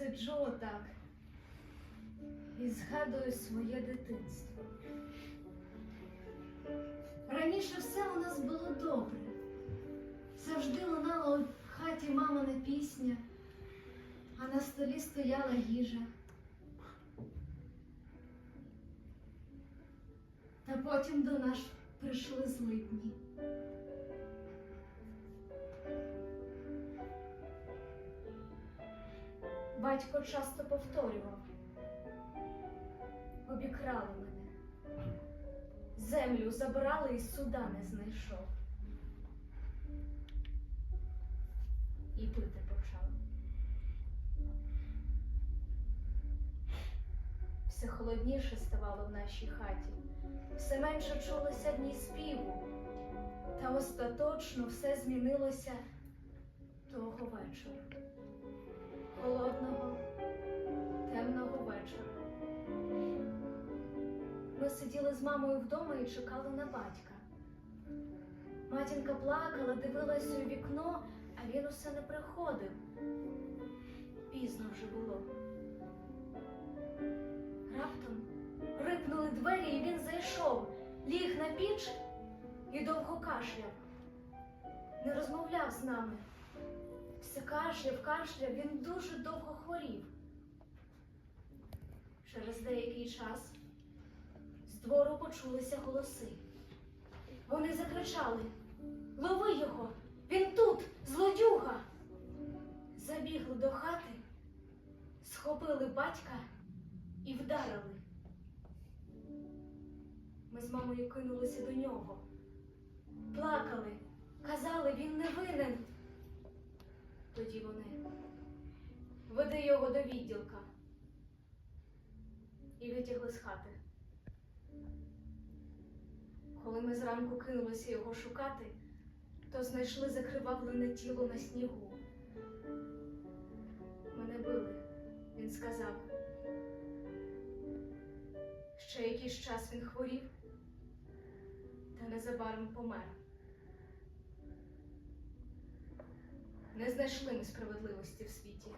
Сиджу отак і згадую своє дитинство. Раніше все у нас було добре. Завжди лунала у хаті мамина пісня, а на столі стояла їжа. Та потім до нас прийшли злидні. Батько часто повторював, обікрали мене. Землю забрали і суда не знайшов. І пити почав. Все холодніше ставало в нашій хаті, все менше чулося дні співу, та остаточно все змінилося того вечора Сиділи з мамою вдома і чекали на батька. Матінка плакала, дивилась у вікно, а він усе не приходив. Пізно вже було. Раптом рипнули двері, і він зайшов, ліг на піч і довго кашляв. Не розмовляв з нами. Все кашляв, кашляв, він дуже довго хворів. Через деякий час двору почулися голоси. Вони закричали: Лови його! Він тут, злодюга! Забігли до хати, схопили батька і вдарили. Ми з мамою кинулися до нього, плакали, казали, він не винен. Тоді вони веди його до відділка і витягли з хати. Коли ми зранку кинулися його шукати, то знайшли закривавлене тіло на снігу. Мене били, він сказав. Ще якийсь час він хворів, та незабаром помер. Не знайшли ми справедливості в світі.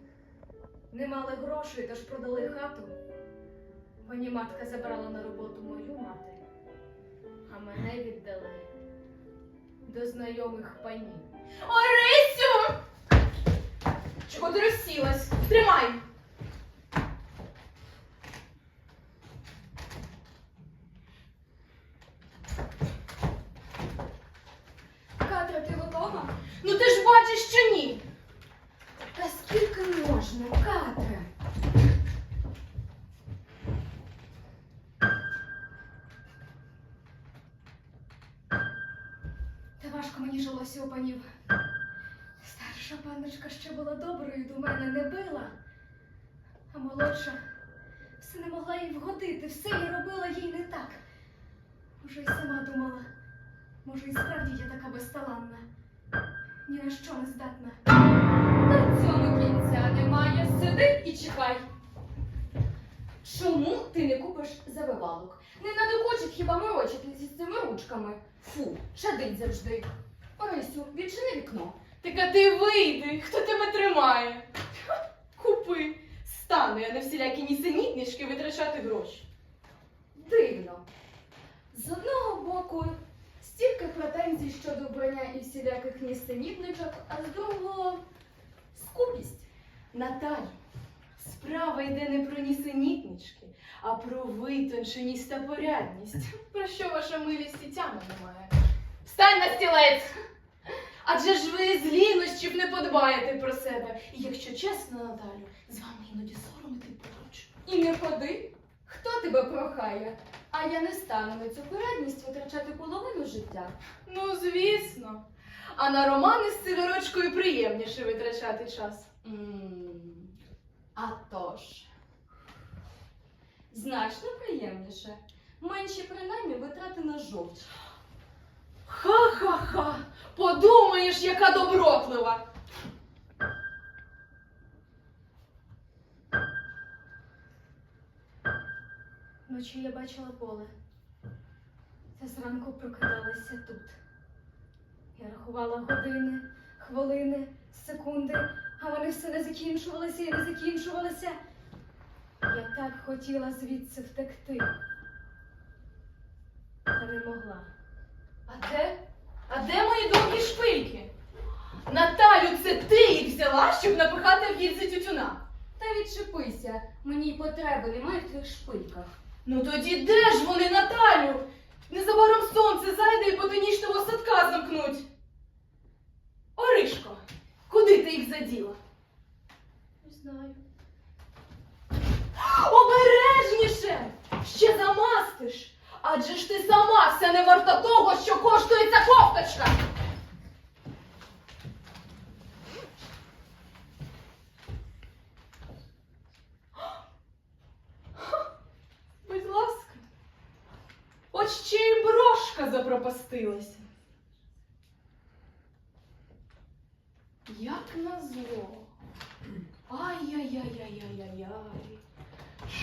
Не мали грошей, тож продали хату. Пані матка забрала на роботу мою мати, а мене віддали до знайомих панів. Орисю! Чого ти розсілась? Тримай! Катя, ти готова? Ну ти ж бачиш, що ні. Та скільки можна, Катя? Мені жилося панів. Старша панночка ще була доброю, до мене не била, а молодша все не могла їй вгодити, все я робила їй не так. Може, й сама думала, може, і справді я така безталанна, ні на що не здатна. На цьому кінця немає. Сиди і чекай. Чому ти не купиш завивалок? Не надокучить хіба морочитися з цими ручками. Фу, чадить завжди. Орисю, відчини вікно. Так а ти вийди, хто тебе тримає? Купи. Стану я на всілякі нісенітнички витрачати гроші. Дивно. З одного боку, стільки претензій щодо вбрання і всіляких нісенітничок, а з другого скупість. Наталь, справа йде не про нісенітнички, а про витонченість та порядність. Про що ваша милість і тями немає? Встань на стілець! Адже ж ви з лінощів не подбаєте про себе. І якщо чесно, Наталю, з вами іноді соромити поруч. І не ходи. Хто тебе прохає? А я не стану на цю порядність витрачати половину життя. Ну, звісно. А на романи з сиворочкою приємніше витрачати час. А тож. Значно приємніше. Менші принаймні витрати на жовч. Ха-ха-ха! Подумаєш, яка добротлива! Вночі я бачила поле. Та зранку прокидалася тут. Я рахувала години, хвилини, секунди, а вони все не закінчувалися і не закінчувалися. Я так хотіла звідси втекти. Та не могла. А де? А де мої довгі шпильки? Наталю, це ти їх взяла, щоб напихати в гільзи тютюна. Та відчепися, мені й потреби немає в твоїх шпильках. Ну тоді де ж вони, Наталю? Незабаром сонце зайде і ботанічного садка замкнуть. Оришко, куди ти їх заділа? Не знаю. Обережніше! Ще замастиш! Адже ж ти сама вся не варта того, що коштує ця кофточка! Будь ласка, от ще й брошка запропастилася. Як назло. Ай-яй-яй-яй-яй-яй-яй.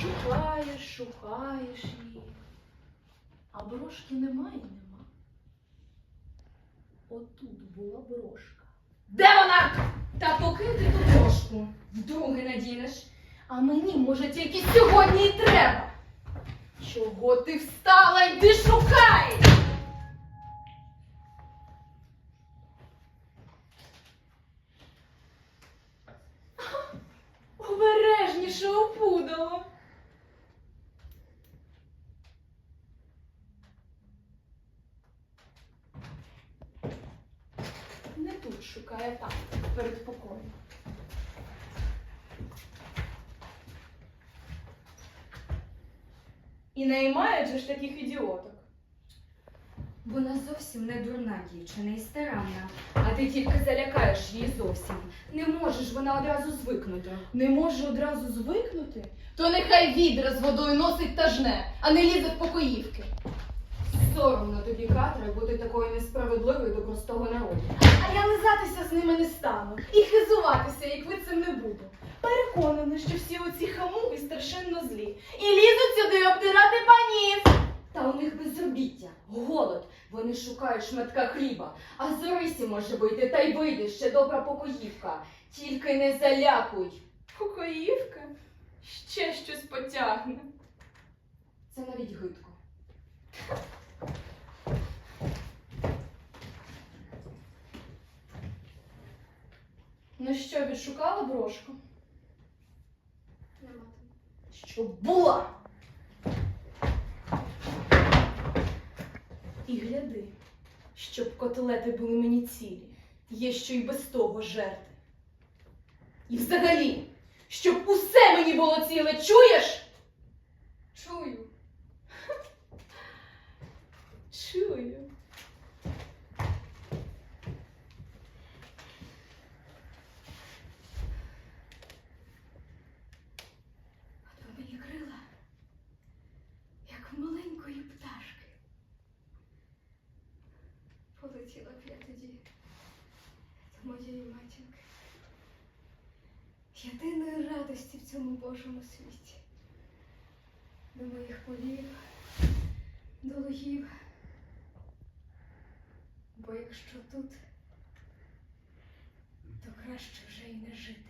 Шукаєш, шукаєш її. А брошки немає, нема. Отут була брошка. Де вона? Та покиньте ту трошку. Вдруге надінеш. А мені, може, тільки сьогодні і треба. Чого ти встала? Йди шукай! Обережніше опудало. Не тут шукає перед покоєм. І наймають же ж таких ідіоток. Вона зовсім не дурна дівчина і старанна. А ти тільки залякаєш її зовсім. Не можеш вона одразу звикнути. Не може одразу звикнути? То нехай відра з водою носить та жне, а не лізе в покоївки. Соромно тобі, Катре, бути такою несправедливою до простого народу. А я лизатися з ними не стану і хизуватися, як ви цим не буду. Переконана, що всі оці хамуги страшенно злі. І лізуть сюди обдирати панів. Та у них безробіття, голод. Вони шукають шматка хліба. А з Орисі може вийти, та й вийде ще добра покоївка. Тільки не залякуй. Покоївка ще щось потягне. Це навіть гидко. Ну що, відшукала брошку? Нема Щоб була. І гляди, щоб котлети були мені цілі, є що й без того жерти. І взагалі, щоб усе мені було ціле, чуєш? Чую. Чую. От ви мені крила, як в маленької пташки. Полетіла б я тоді до моєї матінки. Єдиної радості в цьому Божому світі. До моїх полів, до лугів. Бо якщо тут, то краще вже й не жити.